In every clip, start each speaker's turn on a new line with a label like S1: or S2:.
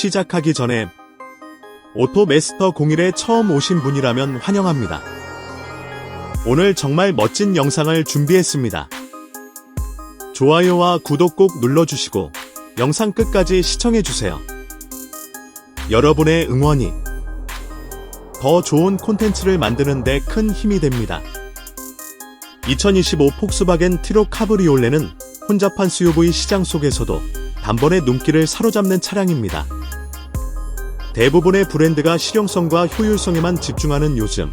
S1: 시작하기 전에 오토메스터 01에 처음 오신 분이라면 환영합니다. 오늘 정말 멋진 영상을 준비했습니다. 좋아요와 구독 꼭 눌러주시고 영상 끝까지 시청해주세요. 여러분의 응원이 더 좋은 콘텐츠를 만드는데 큰 힘이 됩니다. 2025 폭스바겐 티로 카브리올레는 혼잡한 SUV 시장 속에서도 단번에 눈길을 사로잡는 차량입니다. 대부분의 브랜드가 실용성과 효율성에만 집중하는 요즘,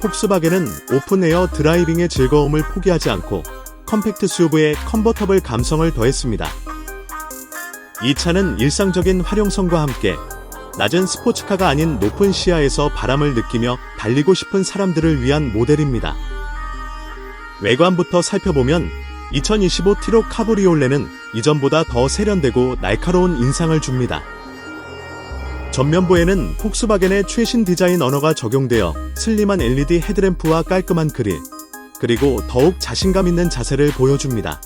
S1: 폭스바겐은 오픈에어 드라이빙의 즐거움을 포기하지 않고 컴팩트 SUV에 컨버터블 감성을 더했습니다. 이 차는 일상적인 활용성과 함께 낮은 스포츠카가 아닌 높은 시야에서 바람을 느끼며 달리고 싶은 사람들을 위한 모델입니다. 외관부터 살펴보면 2025 티로 카브리올레는 이전보다 더 세련되고 날카로운 인상을 줍니다. 전면부에는 폭스바겐의 최신 디자인 언어가 적용되어 슬림한 LED 헤드램프와 깔끔한 그릴, 그리고 더욱 자신감 있는 자세를 보여줍니다.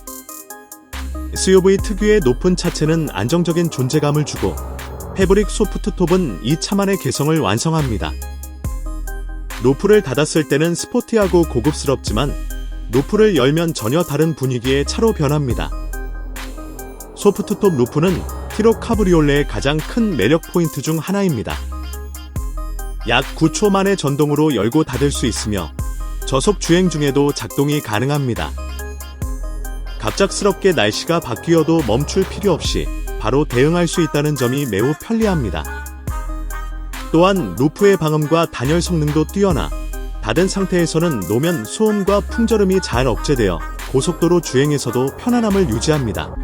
S1: SUV 특유의 높은 차체는 안정적인 존재감을 주고 패브릭 소프트톱은 이 차만의 개성을 완성합니다. 노프를 닫았을 때는 스포티하고 고급스럽지만 노프를 열면 전혀 다른 분위기의 차로 변합니다. 소프트톱 루프는 티로 카브리올레의 가장 큰 매력 포인트 중 하나입니다. 약 9초 만의 전동으로 열고 닫을 수 있으며 저속 주행 중에도 작동이 가능합니다. 갑작스럽게 날씨가 바뀌어도 멈출 필요 없이 바로 대응할 수 있다는 점이 매우 편리합니다. 또한 루프의 방음과 단열 성능도 뛰어나 닫은 상태에서는 노면 소음과 풍절음이 잘 억제되어 고속도로 주행에서도 편안함을 유지합니다.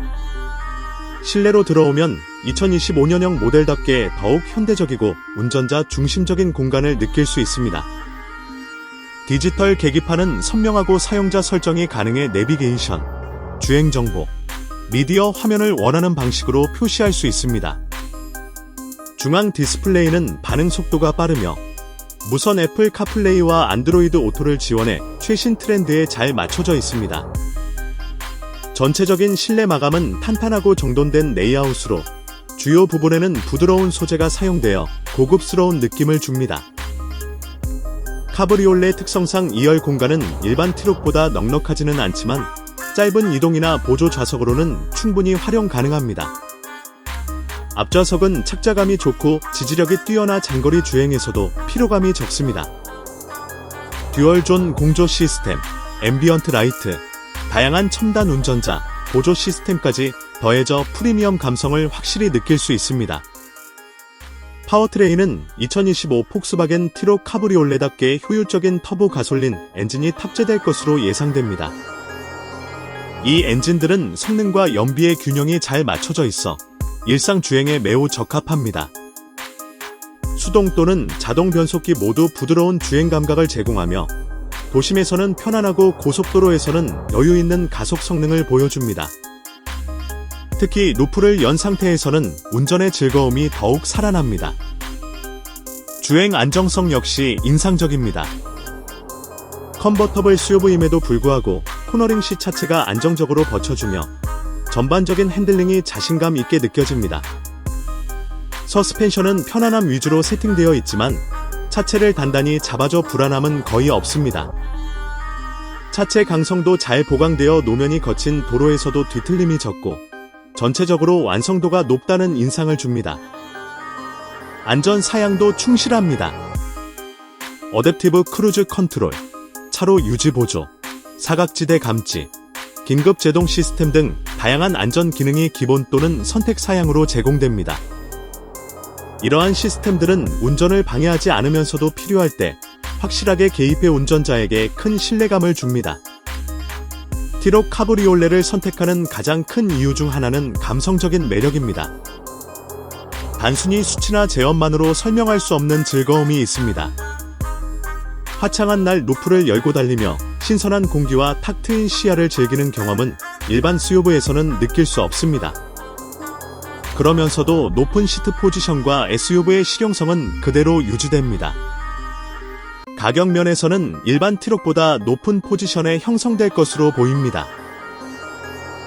S1: 실내로 들어오면 2025년형 모델답게 더욱 현대적이고 운전자 중심적인 공간을 느낄 수 있습니다. 디지털 계기판은 선명하고 사용자 설정이 가능해 내비게이션, 주행 정보, 미디어 화면을 원하는 방식으로 표시할 수 있습니다. 중앙 디스플레이는 반응 속도가 빠르며 무선 애플 카플레이와 안드로이드 오토를 지원해 최신 트렌드에 잘 맞춰져 있습니다. 전체적인 실내 마감은 탄탄하고 정돈된 레이아웃으로 주요 부분에는 부드러운 소재가 사용되어 고급스러운 느낌을 줍니다. 카브리올레 특성상 2열 공간은 일반 트럭보다 넉넉하지는 않지만 짧은 이동이나 보조 좌석으로는 충분히 활용 가능합니다. 앞좌석은 착자감이 좋고 지지력이 뛰어나 장거리 주행에서도 피로감이 적습니다. 듀얼존 공조 시스템, 앰비언트 라이트, 다양한 첨단 운전자, 보조 시스템까지 더해져 프리미엄 감성을 확실히 느낄 수 있습니다. 파워트레인은 2025 폭스바겐 티로 카브리올레답게 효율적인 터보 가솔린 엔진이 탑재될 것으로 예상됩니다. 이 엔진들은 성능과 연비의 균형이 잘 맞춰져 있어 일상 주행에 매우 적합합니다. 수동 또는 자동 변속기 모두 부드러운 주행 감각을 제공하며 도심에서는 편안하고 고속도로에서는 여유 있는 가속 성능을 보여줍니다. 특히 루프를 연 상태에서는 운전의 즐거움이 더욱 살아납니다. 주행 안정성 역시 인상적입니다. 컨버터블 SUV임에도 불구하고 코너링 시 차체가 안정적으로 받쳐주며 전반적인 핸들링이 자신감 있게 느껴집니다. 서스펜션은 편안함 위주로 세팅되어 있지만 차체를 단단히 잡아줘 불안함은 거의 없습니다. 차체 강성도 잘 보강되어 노면이 거친 도로에서도 뒤틀림이 적고 전체적으로 완성도가 높다는 인상을 줍니다. 안전 사양도 충실합니다. 어댑티브 크루즈 컨트롤, 차로 유지 보조, 사각지대 감지, 긴급 제동 시스템 등 다양한 안전 기능이 기본 또는 선택 사양으로 제공됩니다. 이러한 시스템들은 운전을 방해하지 않으면서도 필요할 때 확실하게 개입해 운전자에게 큰 신뢰감을 줍니다. 티록 카브리올레를 선택하는 가장 큰 이유 중 하나는 감성적인 매력입니다. 단순히 수치나 제어만으로 설명할 수 없는 즐거움이 있습니다. 화창한 날 루프를 열고 달리며 신선한 공기와 탁 트인 시야를 즐기는 경험은 일반 SUV에서는 느낄 수 없습니다. 그러면서도 높은 시트 포지션과 SUV의 실용성은 그대로 유지됩니다. 가격 면에서는 일반 트럭보다 높은 포지션에 형성될 것으로 보입니다.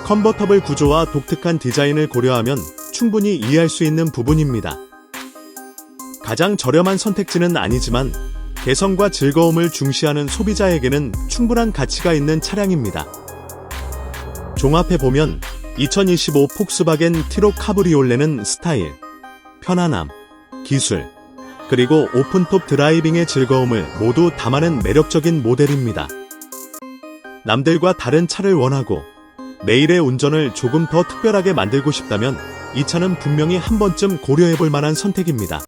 S1: 컨버터블 구조와 독특한 디자인을 고려하면 충분히 이해할 수 있는 부분입니다. 가장 저렴한 선택지는 아니지만 개성과 즐거움을 중시하는 소비자에게는 충분한 가치가 있는 차량입니다. 종합해 보면 2025 폭스바겐 티로 카브리올레는 스타일, 편안함, 기술, 그리고 오픈톱 드라이빙의 즐거움을 모두 담아낸 매력적인 모델입니다. 남들과 다른 차를 원하고 매일의 운전을 조금 더 특별하게 만들고 싶다면 이 차는 분명히 한 번쯤 고려해 볼 만한 선택입니다.